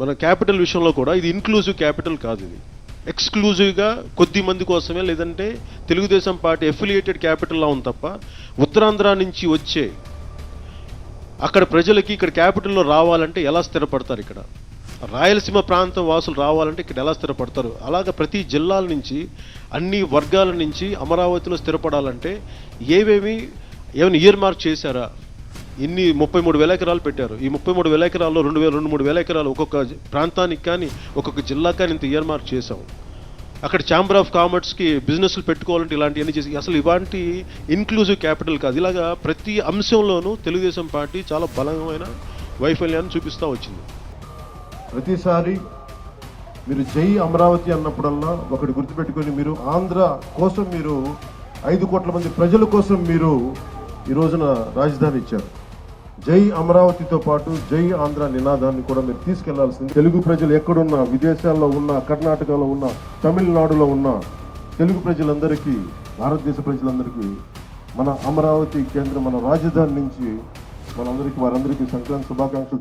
మన క్యాపిటల్ విషయంలో కూడా ఇది ఇన్క్లూజివ్ క్యాపిటల్ కాదు ఇది. ఎక్స్క్లూజివ్గా కొద్ది మంది కోసమే లేదంటే తెలుగుదేశం పార్టీ ఎఫిలియేటెడ్ క్యాపిటల్లా ఉంది తప్ప ఉత్తరాంధ్ర నుంచి వచ్చే అక్కడ ప్రజలకి ఇక్కడ క్యాపిటల్లో రావాలంటే ఎలా స్థిరపడతారు ఇక్కడ? రాయలసీమ ప్రాంతం వాసులు రావాలంటే ఇక్కడ ఎలా స్థిరపడతారు? అలాగ ప్రతి జిల్లాల నుంచి అన్ని వర్గాల నుంచి అమరావతిలో స్థిరపడాలంటే ఏవేమి ఏమైనా ఇయర్ మార్క్ చేశారా? ఇన్ని ముప్పై మూడు వేల ఎకరాలు పెట్టారు. ఈ ముప్పై మూడు వేల ఎకరాల్లో రెండు వేల రెండు మూడు వేల ఎకరాలు ఒక్కొక్క ప్రాంతానికి కానీ ఒక్కొక్క జిల్లా కానీ ఇంత ఇయర్ మార్క్ చేసాం అక్కడ ఛాంబర్ ఆఫ్ కామర్స్కి బిజినెస్లు పెట్టుకోవాలంటే ఇలాంటివన్నీ చేసి అసలు ఇలాంటి ఇన్క్లూజివ్ క్యాపిటల్ కాదు. ఇలాగా ప్రతి అంశంలోనూ తెలుగుదేశం పార్టీ చాలా బలమైన వైఫల్యాన్ని చూపిస్తూ వచ్చింది. ప్రతిసారి మీరు జై అమరావతి అన్నప్పుడల్లా ఒకటి గుర్తుపెట్టుకొని మీరు ఆంధ్ర కోసం మీరు ఐదు కోట్ల మంది ప్రజల కోసం మీరు ఈ రోజున రాజధాని ఇచ్చారు. జై అమరావతితో పాటు జై ఆంధ్ర నినాదాన్ని కూడా మీరు తీసుకెళ్ళాల్సింది. తెలుగు ప్రజలు ఎక్కడున్నా విదేశాల్లో ఉన్న కర్ణాటకలో ఉన్న తమిళనాడులో ఉన్న తెలుగు ప్రజలందరికీ భారతదేశ ప్రజలందరికీ మన అమరావతి కేంద్రం మన రాజధాని నుంచి మనందరికీ వారందరికీ సంక్రాంతి శుభాకాంక్షలు